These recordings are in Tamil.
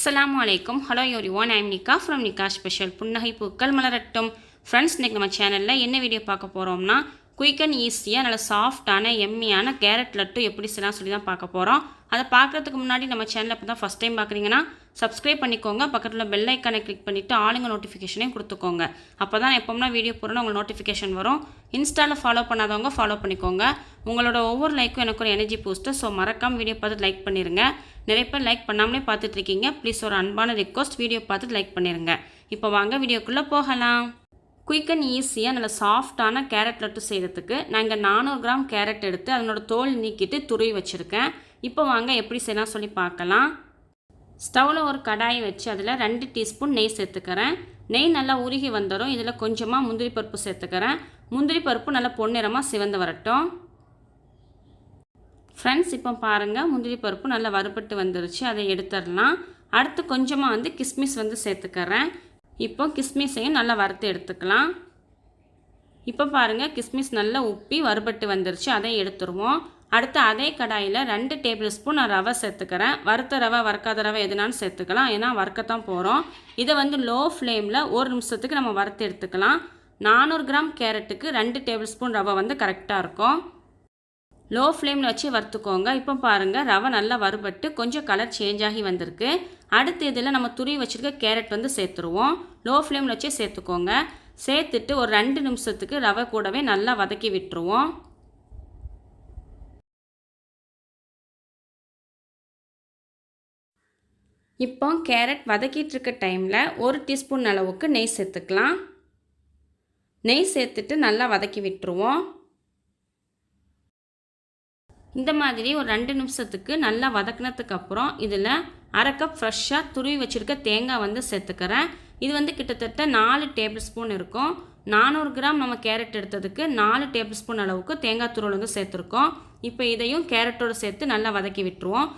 அஸ்லாம் வலைக்கும் hello யோரி one I'm Nikka from Nikka special புன்னகை பூக்கள் மலரட்டும். ஃப்ரெண்ட்ஸ் இன்றைக்கி நம்ம சேனலில் என்ன வீடியோ பார்க்க போகிறோம்னா குயிக் அண்ட் ஈஸியாக நல்ல சாஃப்டான எம்மியான கேரட் லட்டு எப்படி செய்யலாம் சொல்லி தான் பார்க்க போகிறோம் அதை பார்க்குறதுக்கு முன்னாடி நம்ம சேனலை இப்போ தான் ஃபஸ்ட் டைம் பார்க்குறீங்கன்னா சப்ஸ்கிரைப் பண்ணிக்கோங்க. பக்கத்தில் பெல் ஐக்கானை கிளிக் பண்ணிவிட்டு ஆளுங்க நோட்டிஃபிகேஷனையும் கொடுத்துக்கோங்க. அப்போ தான் எப்போம்னா வீடியோ போகிறோன்னா உங்களுக்கு நோட்டிஃபிகேஷன் வரும். இன்ஸ்டாவில் ஃபாலோ பண்ணாதவங்க ஃபாலோ பண்ணிக்கோங்க. உங்களோட ஒவ்வொரு லைக்கும் எனக்கு ஒரு எனர்ஜி பூஸ்ட்டு ஸோ மறக்காமல் வீடியோ பார்த்து லைக் பண்ணிடுங்க நிறைய பேர் லைக் பண்ணாமலே பார்த்துட்ருக்கீங்க ப்ளீஸ் ஒரு அன்பான ரிக்வஸ்ட் வீடியோ பார்த்து லைக் பண்ணிடுங்க இப்போ வாங்க வீடியோக்குள்ளே போகலாம். குயிக் அண்ட் ஈஸியாக நல்ல சாஃப்டான கேரட் லட்டு செய்கிறதுக்கு நான் இங்கே நானூறு கிராம் கேரட் எடுத்து அதனோட தோல் நீக்கிட்டு துருவி வச்சுருக்கேன். இப்போ வாங்க எப்படி செய்யலாம் சொல்லி பார்க்கலாம். ஸ்டவ்வில் ஒரு கடாயை வச்சு அதில் ரெண்டு டீஸ்பூன் நெய் சேர்த்துக்கிறேன். நெய் நல்லா உருகி வந்துடும் இதில் கொஞ்சமாக முந்திரி பருப்பு சேர்த்துக்கிறேன். முந்திரி பருப்பு நல்லா பொன்னிறமாக சிவந்து வரட்டும். ஃப்ரெண்ட்ஸ் இப்போ பாருங்கள் முந்திரி பருப்பு நல்லா வறுபட்டு வந்துருச்சு அதை எடுத்துடலாம். அடுத்து கொஞ்சமாக வந்து கிஸ்மிஸ் வந்து சேர்த்துக்கிறேன். இப்போ கிஸ்மிஸையும் நல்லா வறுத்து எடுத்துக்கலாம். இப்போ பாருங்கள் கிஸ்மிஸ் நல்லா உப்பி வறுபட்டு வந்துருச்சு. அதை எடுத்துருவோம். அடுத்து அதே கடாயில் ரெண்டு டேபிள் ஸ்பூன் நான் ரவை சேர்த்துக்கிறேன். வறுத்த ரவை வறுக்காத ரவை எதுனாலும் சேர்த்துக்கலாம். ஏன்னா வறுக்கத்தான் போகிறோம் இதை வந்து லோ ஃப்ளேமில் ஒரு நிமிஷத்துக்கு நம்ம வறுத்து எடுத்துக்கலாம். நானூறு கிராம் கேரட்டுக்கு ரெண்டு டேபிள் ஸ்பூன் ரவை வந்து கரெக்டாக இருக்கும். லோ ஃப்ளேமில் வச்சு வறுத்துக்கோங்க. இப்போ பாருங்கள் ரவை நல்லா வறுபட்டு கொஞ்சம் கலர் சேஞ்ச் ஆகி வந்திருக்கு. அடுத்து இதில் நம்ம துருவி வச்சுருக்க கேரட் வந்து சேர்த்துருவோம். லோ ஃப்ளேமில் வச்சே சேர்த்துக்கோங்க. சேர்த்துட்டு ஒரு ரெண்டு நிமிஷத்துக்கு ரவை கூடவே நல்லா வதக்கி விட்டுருவோம். இப்போ கேரட் வதக்கிட்டு இருக்க டைமில் ஒரு டீஸ்பூன் அளவுக்கு நெய் சேர்த்துக்கலாம். நெய் சேர்த்துட்டு நல்லா வதக்கி விட்டுருவோம். இந்த மாதிரி ஒரு ரெண்டு நிமிஷத்துக்கு நல்லா வதக்கினதுக்கு அப்புறம் இதில் அரை கப் ஃப்ரெஷ்ஷாக துருவி வச்சுருக்க தேங்காய் வந்து சேர்த்துக்கிறேன். இது வந்து கிட்டத்தட்ட நாலு டேபிள் ஸ்பூன் இருக்கும். நானூறு கிராம் நம்ம கேரட் எடுத்ததுக்கு நாலு டேபிள் ஸ்பூன் அளவுக்கு தேங்காய் துருவல் வந்து சேர்த்துருக்கோம். இப்போ இதையும் கேரட்டோடு சேர்த்து நல்லா வதக்கி விட்டுருவோம்.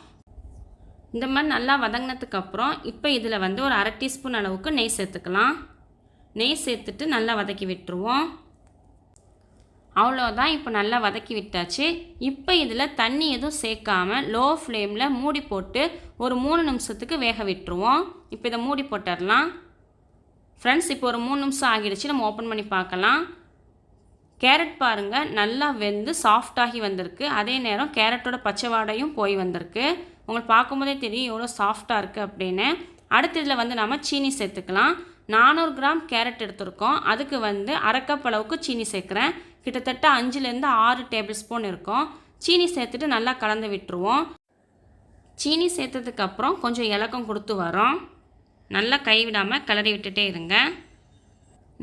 இந்த மாதிரி நல்லா வதங்கினதுக்கு அப்புறம் இப்போ இதில் வந்து ஒரு அரை டீஸ்பூன் அளவுக்கு நெய் சேர்த்துக்கலாம். நெய் சேர்த்துட்டு நல்லா வதக்கி விட்டுருவோம். அவ்வளோதான் இப்போ நல்லா வதக்கி விட்டாச்சு. இப்போ இதில் தண்ணி எதுவும் சேர்க்காம லோ ஃப்ளேமில் மூடி போட்டு ஒரு மூணு நிமிஷத்துக்கு வேக விட்டுருவோம். இப்போ இதை மூடி போட்டுடலாம். ஃப்ரெண்ட்ஸ் இப்போ ஒரு மூணு நிமிஷம் ஆகிடுச்சு. நம்ம ஓப்பன் பண்ணி பார்க்கலாம். கேரட் பாருங்கள் நல்லா வெந்து சாஃப்டாகி வந்திருக்கு. அதே நேரம் கேரட்டோட பச்சை வாடையும் போய் வந்திருக்கு. உங்களுக்கு பார்க்கும்போதே தெரியும் எவ்வளோ சாஃப்டாக இருக்குது அப்படின்னு. அடுத்து இதில் வந்து நம்ம சீனி சேர்த்துக்கலாம். நானூறு கிராம் கேரட் எடுத்திருக்கோம். அதுக்கு வந்து அரை கப் அளவுக்கு சீனி சேர்க்குறேன். கிட்டத்தட்ட அஞ்சுலேருந்து ஆறு டேபிள் ஸ்பூன் இருக்கும். சீனி சேர்த்துட்டு நல்லா கலந்து விட்டுருவோம். சீனி சேர்த்ததுக்கப்புறம் கொஞ்சம் இலக்கம் கொடுத்து வரோம். நல்லா கைவிடாமல் கிளறி விட்டுட்டே இருங்க.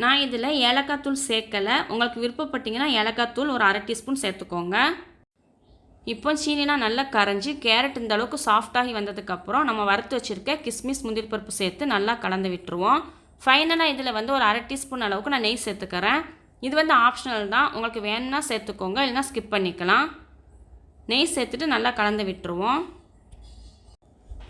நான் இதில் ஏலக்காய் தூள் சேர்க்கலை. உங்களுக்கு விருப்பப்பட்டீங்கன்னா ஏலக்காய் தூள் ஒரு அரை டீஸ்பூன் சேர்த்துக்கோங்க. இப்போ சீனிலாம் நல்லா கரைஞ்சி கேரட் இந்த அளவுக்கு சாஃப்டாகி வந்ததுக்கப்புறம் நம்ம வறுத்து வச்சுருக்க கிஸ்மிஸ் முந்திரி பருப்பு சேர்த்து நல்லா கலந்து விட்டுருவோம். ஃபைனலாக இதில் வந்து ஒரு அரை டீஸ்பூன் அளவுக்கு நான் நெய் சேர்த்துக்கிறேன். இது வந்து ஆப்ஷனல் தான். உங்களுக்கு வேணும்னா சேர்த்துக்கோங்க. இல்லைனா ஸ்கிப் பண்ணிக்கலாம். நெய் சேர்த்துட்டு நல்லா கலந்து விட்டுருவோம்.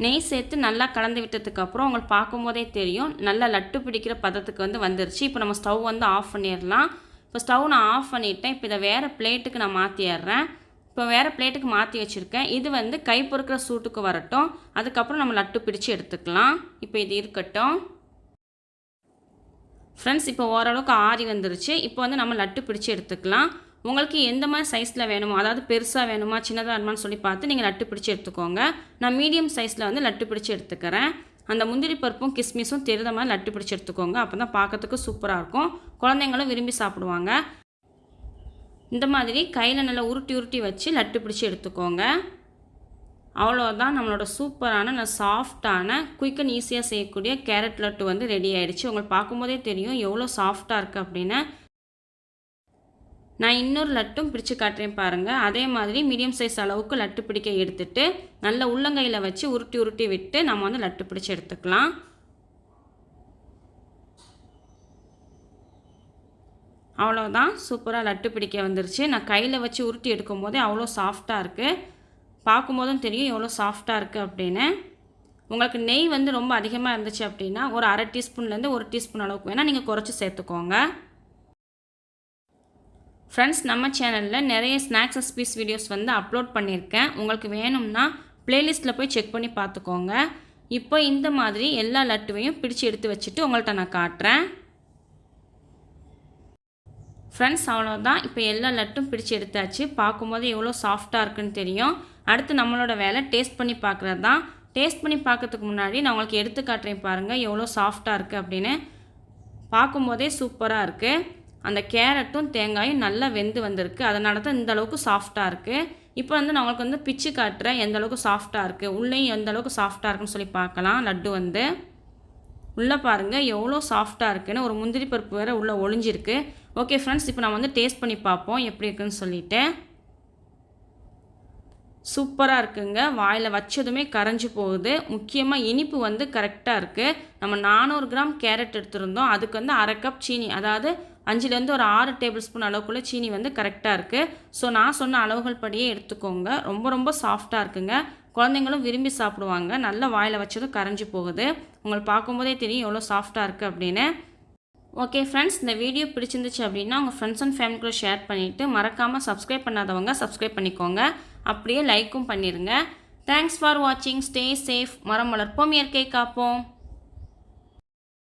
நெய் சேர்த்து நல்லா கலந்து விட்டதுக்கப்புறம் உங்களுக்கு பார்க்கும்போதே தெரியும். நல்லா லட்டு பிடிக்கிற பதத்துக்கு வந்து வந்துருச்சு. இப்போ நம்ம ஸ்டவ் வந்து ஆஃப் பண்ணிடலாம். இப்போ ஸ்டவ் நான் ஆஃப் பண்ணிவிட்டேன் இப்போ இதை வேறு பிளேட்டுக்கு நான் மாற்றிடுறேன் இப்போ வேறு பிளேட்டுக்கு மாற்றி வச்சுருக்கேன். இது வந்து கை பொறுக்கிற சூட்டுக்கு வரட்டும். அதுக்கப்புறம் நம்ம லட்டு பிடிச்சி எடுத்துக்கலாம். இப்போ இது இருக்கட்டும். ஃப்ரெண்ட்ஸ் இப்போ ஓரளவுக்கு ஆறி வந்துருச்சு. இப்போ வந்து நம்ம லட்டு பிடிச்சி எடுத்துக்கலாம். உங்களுக்கு எந்த மாதிரி சைஸில் வேணுமோ அதாவது பெருசாக வேணுமா சின்னதாக வேணுமான்னு சொல்லி பார்த்து நீங்கள் லட்டு பிடிச்சி எடுத்துக்கோங்க. நான் மீடியம் சைஸில் வந்து லட்டு பிடிச்சி எடுத்துக்கிறேன். அந்த முந்திரி பருப்பும் கிஸ்மிஸும் தெரிந்த மாதிரி லட்டு பிடிச்சி எடுத்துக்கோங்க. அப்போ தான் பார்க்கறதுக்கு சூப்பராக இருக்கும். குழந்தைங்களும் விரும்பி சாப்பிடுவாங்க. இந்த மாதிரி கையில் நல்லா உருட்டி உருட்டி வச்சு லட்டு பிடிச்சி எடுத்துக்கோங்க. அவ்வளோதான் நம்மளோட சூப்பரான நல்ல சாஃப்டான குயிக் அண்ட் ஈஸியாக செய்யக்கூடிய கேரட் லட்டு வந்து ரெடி ஆகிடுச்சு உங்களுக்கு பார்க்கும்போதே தெரியும் எவ்வளோ சாஃப்டாக இருக்குது அப்படின்னு. நான் இன்னொரு லட்டும் பிடிச்சு காட்டுறேன் பாருங்கள் அதே மாதிரி மீடியம் சைஸ் அளவுக்கு லட்டு பிடிக்க எடுத்துட்டு நல்ல உள்ளங்கையில் வச்சு உருட்டி உருட்டி விட்டு நம்ம வந்து லட்டு பிடிச்சி எடுத்துக்கலாம். அவ்வளோதான் சூப்பராக லட்டு பிடிக்க வந்துருச்சு. நான் கையில் வச்சு உருட்டி எடுக்கும்போதே அவ்வளோ சாஃப்டாக இருக்குது பார்க்கும்போதும் தெரியும் எவ்வளோ சாஃப்டாக இருக்குது அப்படின்னு. உங்களுக்கு நெய் வந்து ரொம்ப அதிகமாக இருந்துச்சு அப்படின்னா ஒரு அரை டீஸ்பூன்லேருந்து ஒரு டீஸ்பூன் அளவுக்கு வேணால் நீங்கள் குறைச்சி சேர்த்துக்கோங்க. ஃப்ரெண்ட்ஸ் நம்ம சேனலில் நிறைய ஸ்நாக்ஸ் ரெசிபிஸ் வீடியோஸ் வந்து அப்லோட் பண்ணியிருக்கேன். உங்களுக்கு வேணும்னா ப்ளேலிஸ்ட்டில் போய் செக் பண்ணி பார்த்துக்கோங்க. இப்போ இந்த மாதிரி எல்லா லட்டுவையும் பிடிச்சு எடுத்து வச்சுட்டு உங்கள்கிட்ட நான் காட்டுறேன். ஃப்ரெண்ட்ஸ் அவ்வளோதான் இப்போ எல்லா லட்டும் பிடிச்சு எடுத்தாச்சு. பார்க்கும்போது எவ்வளோ சாஃப்டாக இருக்குன்னு தெரியும். அடுத்து நம்மளோட வேலை டேஸ்ட் பண்ணி பார்க்குறது தான். டேஸ்ட் பண்ணி பார்க்கறதுக்கு முன்னாடி நான் உங்களுக்கு எடுத்து காட்டுறேன் பாருங்கள் எவ்வளோ சாஃப்டாக இருக்குது அப்படின்னு. பார்க்கும்போதே சூப்பராக இருக்குது அந்த கேரட்டும் தேங்காயும் நல்லா வெந்து வந்திருக்கு. அதனால தான் இந்த அளவுக்கு சாஃப்டாக இருக்குது இப்போ வந்து நான் உங்களுக்கு வந்து பிச்சு காட்டுறேன் எந்த அளவுக்கு சாஃப்டாக இருக்குது உள்ளேயும் எந்த அளவுக்கு சாஃப்டாக இருக்குன்னு சொல்லி பார்க்கலாம். லட்டு வந்து. உள்ளே பாருங்கள் எவ்வளோ சாஃப்டாக இருக்குன்னு. ஒரு முந்திரி பருப்பு வேறு உள்ளே ஒளிஞ்சிருக்கு. ஓகே ஃப்ரெண்ட்ஸ் இப்போ நான் வந்து டேஸ்ட் பண்ணி பார்ப்போம் எப்படி இருக்குன்னு சொல்லிவிட்டு சூப்பராக இருக்குங்க. வாயில் வச்சதுமே கரைஞ்சி போகுது. முக்கியமாக இனிப்பு வந்து கரெக்டாக இருக்குது நம்ம நானூறு கிராம் கேரட் எடுத்திருந்தோம். அதுக்கு வந்து அரை கப் சீனி அதாவது அஞ்சுலேருந்து ஒரு ஆறு டேபிள் ஸ்பூன் அளவுக்குள்ளே சீனி வந்து கரெக்டாக இருக்குது ஸோ நான் சொன்ன அளவுகள் படியே எடுத்துக்கோங்க. ரொம்ப ரொம்ப சாஃப்டாக இருக்குங்க. குழந்தைங்களும் விரும்பி சாப்பிடுவாங்க. நல்ல வாயில் வச்சதும் கரைஞ்சி போகுது. உங்களுக்கு பார்க்கும்போதே தெரியும் எவ்வளோ சாஃப்டாக இருக்குது அப்படின்னு. ஓகே ஃப்ரெண்ட்ஸ் இந்த வீடியோ பிடிச்சிருந்துச்சு அப்படின்னா உங்கள் ஃப்ரெண்ட்ஸ் அண்ட் ஃபேமிலி கூட ஷேர் பண்ணிவிட்டு மறக்காமல் சப்ஸ்கிரைப் பண்ணாதவங்க சப்ஸ்கிரைப் பண்ணிக்கோங்க. அப்படியே லைக்கும் பண்ணிடுங்க தேங்க்ஸ் ஃபார் வாட்சிங் ஸ்டே சேஃப் மரம் வளர்ப்போம். இயற்கை காப்போம்.